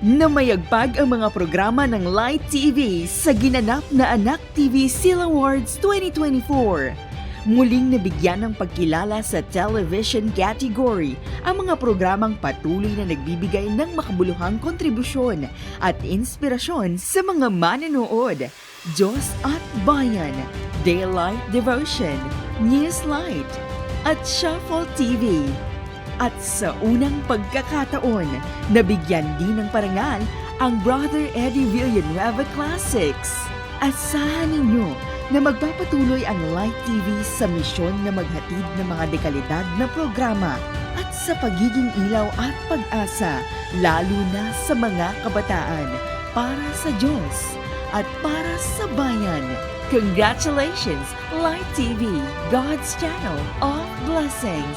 na mayagpag ang mga programa ng Light TV sa ginanap na Anak TV Seal Awards 2024. Muling nabigyan ng pagkilala sa television category ang mga programang patuloy na nagbibigay ng makabuluhang kontribusyon at inspirasyon sa mga manonood. Diyos at Bayan, Daylight Devotion, Newslight, at Shuffle TV. At sa unang pagkakataon, nabigyan din ng parangal ang Brother Eddie Villanueva Classics. Asahan ninyo na magpapatuloy ang Light TV sa misyon na maghatid ng mga dekalidad na programa at sa pagiging ilaw at pag-asa, lalo na sa mga kabataan, para sa Diyos at para sa bayan. Congratulations, Light TV, God's channel of blessings.